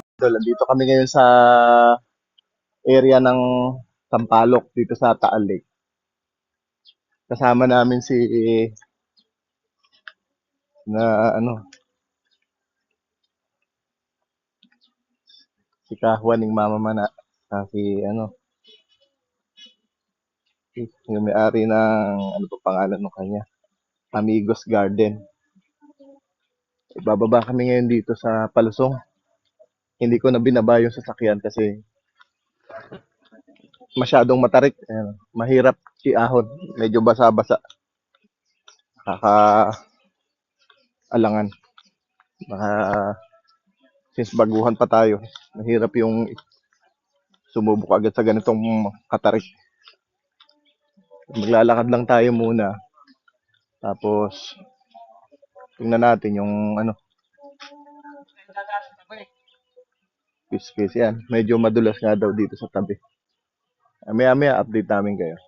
Idol, Dito kami ngayon sa area ng Sampaloc dito sa Taal Lake. Kasama namin si na ano si Kahwaning Mama Mana ah, si ano yung may-ari ng ano pa pangalan ng kanya Amigos Garden. Bababa kami ngayon dito sa Palusong. Hindi ko na binaba yung sasakyan kasi masyadong matarik. Ayan, mahirap iahon. Medyo basa-basa. Kaka alangan. Baka since baguhan pa tayo, mahirap yung sumubok agad sa ganitong katarik. Maglalakad lang tayo muna. Tapos tingnan natin yung ano Kiss kiss yan. Medyo madulas nga daw dito sa tabi. Maya maya update namin kayo.